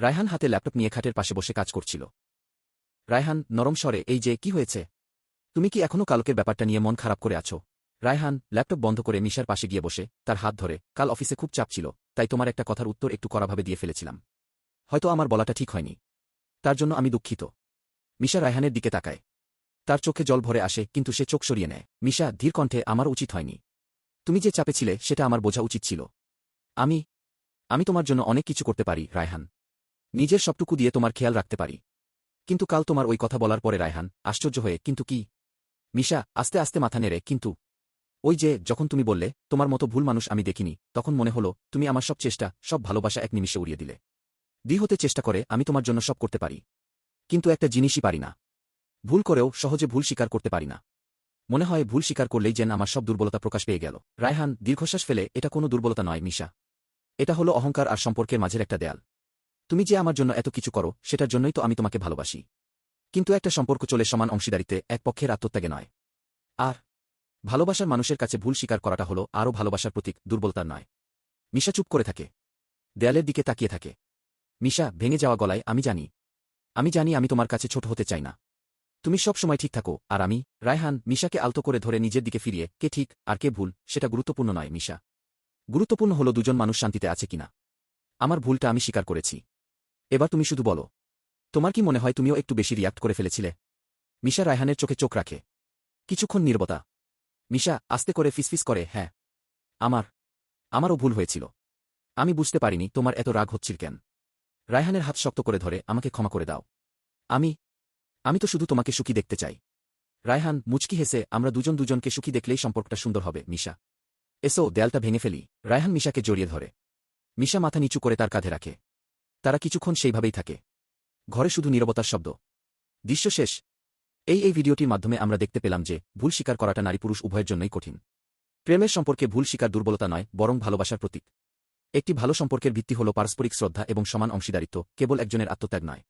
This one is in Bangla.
রায়হান হাতে ল্যাপটপ নিয়ে খাটের পাশে বসে কাজ করছিল। রায়হান, নরম স্বরে, এই যে, কি হয়েছে? তুমি কি এখনও কালকের ব্যাপারটা নিয়ে মন খারাপ করে আছো? রায়হান ল্যাপটপ বন্ধ করে মিশার পাশে গিয়ে বসে তার হাত ধরে। কাল অফিসে খুব চাপ ছিল, তাই তোমার একটা কথার উত্তর একটু করাভাবে দিয়ে ফেলেছিলাম। হয়তো আমার বলাটা ঠিক হয়নি। তার জন্য আমি দুঃখিত। মিশা রায়হানের দিকে তাকায়। তার চোখে জল ভরে আসে, কিন্তু সে চোখ সরিয়ে নেয়। মিশা ধীর কণ্ঠে, আমার উচিত হয়নি। তুমি যে চাপে ছিলে, সেটা আমার বোঝা উচিত ছিল। আমি আমি তোমার জন্য অনেক কিছু করতে পারি, রায়হান। নিজের সবটুকু দিয়ে তোমার খেয়াল রাখতে পারি। কিন্তু কাল তোমার ওই কথা বলার পরে রায়হান, আশ্চর্য হয়ে, কিন্তু কি? মিশা, আস্তে আস্তে মাথা নেড়ে, কিন্তু ওই যে, যখন তুমি বললে, তোমার মতো ভুল মানুষ আমি দেখিনি, তখন মনে হলো, তুমি আমার সব চেষ্টা, সব ভালোবাসা এক নিমিষে উড়িয়ে দিলে। দি হতে চেষ্টা করে, আমি তোমার জন্য সব করতে পারি। কিন্তু একটা জিনিসই পারি না। ভুল করেও সহজে ভুল স্বীকার করতে পারি না। মনে হয়, ভুল স্বীকার করলেই যেন আমার সব দুর্বলতা প্রকাশ পেয়ে গেল। রায়হান, দীর্ঘশ্বাস ফেলে, এটা কোনো দুর্বলতা নয়, মিশা। এটা হলো অহংকার আর সম্পর্কের মাঝের একটা দেয়াল। তুমি যে আমার জন্য এত কিছু করো, সেটার জন্যই তো আমি তোমাকে ভালোবাসি। কিন্তু একটা সম্পর্ক চলে সমান অংশীদারিতে এক পক্ষের আত্মত্যাগে নয়। আর ভালোবাসার মানুষের কাছে ভুল স্বীকার করাটা হলো আরও ভালোবাসার প্রতীক, দুর্বলতার নয়। মিশা চুপ করে থাকে। দেয়ালের দিকে তাকিয়ে থাকে। মিশা, ভেঙে যাওয়া গলায়, আমি জানি। আমি জানি আমি তোমার কাছে ছোট হতে চাই না। তুমি সব সময় ঠিক থাকো, আর আমি, রায়হান, মিশাকে আলতো করে ধরে নিজের দিকে ফিরিয়ে, কে ঠিক, আর কে ভুল, সেটা গুরুত্বপূর্ণ নয়, মিশা। গুরুত্বপূর্ণ হলো দুজন মানুষ শান্তিতে আছে কিনা। আমার ভুলটা আমি স্বীকার করেছি। এবার তুমি শুধু বলো। তোমার কি মনে হয় তুমিও একটু বেশি রিয়াক্ট করে ফেলেছিলে? মিশা রায়হানের চোখে চোখ রাখে। কিছুক্ষণ নির্বতা। মিশা আস্তে করে ফিসফিস করে হ্যাঁ আমার, আমারও ভুল হয়েছিল। আমি বুঝতে পারিনি তোমার এত রাগ হচ্ছিল কেন। রায়হানের হাত শক্ত করে ধরে, আমাকে ক্ষমা করে দাও। আমি আমি তো শুধু তোমাকে সুখী দেখতে চাই। রায়হান, মুচকি হেসে, আমরা দুজন দুজনকে সুখী দেখলেই সম্পর্কটা সুন্দর হবে, মিশা। এসো, দেয়ালটা ভেঙে ফেলি। রায়হান মিশাকে জড়িয়ে ধরে। মিশা মাথা নিচু করে তার কাঁধে রাখে। তারা কিছুক্ষণ সেইভাবেই থাকে। ঘরে শুধু নিরবতার শব্দ। দৃশ্য শেষ। এই এই ভিডিওটির মাধ্যমে আমরা দেখতে পেলাম যে ভুল স্বীকার করাটা নারী পুরুষ উভয়ের জন্যই কঠিন। প্রেমের সম্পর্কে ভুল স্বীকার দুর্বলতা নয়, বরং ভালোবাসার প্রতীক। একটি ভালো সম্পর্কের ভিত্তি হল পারস্পরিক শ্রদ্ধা এবং সমান অংশীদারিত্ব, কেবল একজনের আত্মত্যাগ নয়।